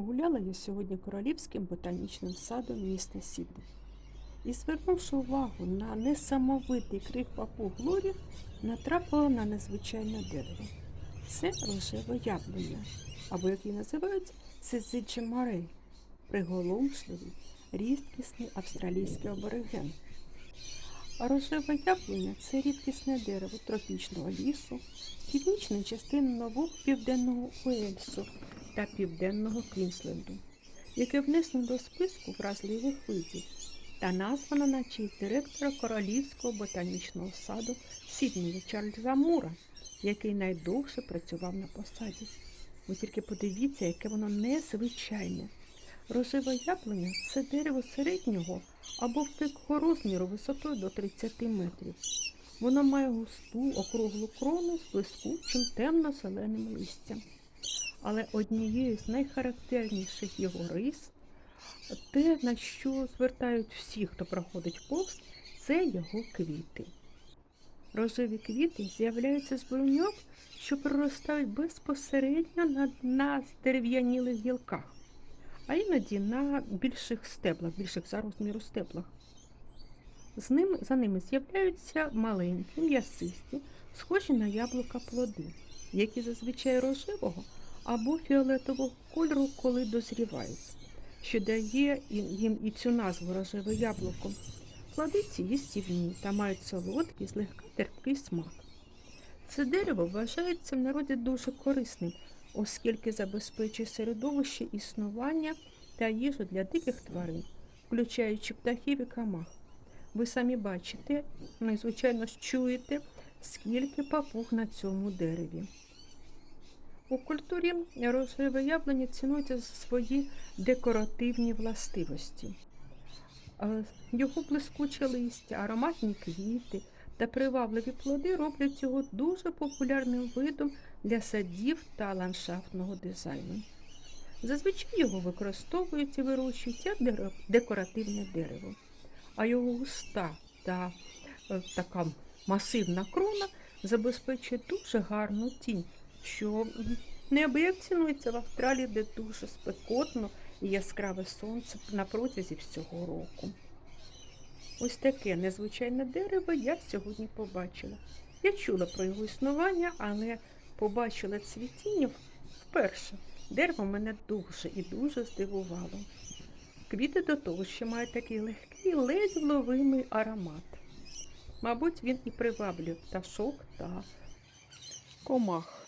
Гуляла я сьогодні королівським ботанічним садом міста Сідней. І звернувши увагу на несамовитий крик папу Глорі, натрапила на незвичайне дерево. Це рожеве яблуня, або як її називають, Сизиджі Марей, приголомшливий, рідкісний австралійський абориген. Рожеве яблуня це рідкісне дерево тропічного лісу, північної частини нового південного Уельсу та південного Квінсленду, яке внесено до списку вразливих видів та названо на честь директора Королівського ботанічного саду Сіднея Чарльза Мура, який найдовше працював на посаді. Ви тільки подивіться, яке воно незвичайне. Рожеве яблуня це дерево середнього або великого розміру висотою до 30 метрів. Воно має густу округлу крону з блискучим темно-зеленим листям. Але однією з найхарактерніших його рис, те, на що звертають всі, хто проходить повз, це його квіти. Рожеві квіти з'являються з бруньок, що проростають безпосередньо на, на дерев'янілих гілках, а іноді на більших стеблах, більших за розміру стеблах. З ними, за ними з'являються маленькі, м'ясисті, схожі на яблука плоди, які зазвичай рожевого або фіолетового кольору, коли дозрівають, що дає їм і цю назву рожеве яблуко. Плоди ці їстівні та мають солодкий, злегка терпкий смак. Це дерево вважається в народі дуже корисним, оскільки забезпечує середовище існування та їжу для диких тварин, включаючи птахів і камах. Ви самі бачите, ну і звичайно чуєте, скільки папуг на цьому дереві. У культурі рожеве яблуня цінується за свої декоративні властивості. Його блискуче листя, ароматні квіти та привабливі плоди роблять його дуже популярним видом для садів та ландшафтного дизайну. Зазвичай його використовують і вирощують як декоративне дерево, а його густа та е, така масивна крона забезпечує дуже гарну тінь, що неабияк цінується в Австралії, де дуже спекотно і яскраве сонце на протязі всього року. Ось таке незвичайне дерево я сьогодні побачила. Я чула про його існування, але побачила цвітіння вперше. Дерево мене дуже і дуже здивувало. Квіти до того, що мають такий легкий, ледь вловимий аромат. Мабуть, він і приваблює пташок та комах.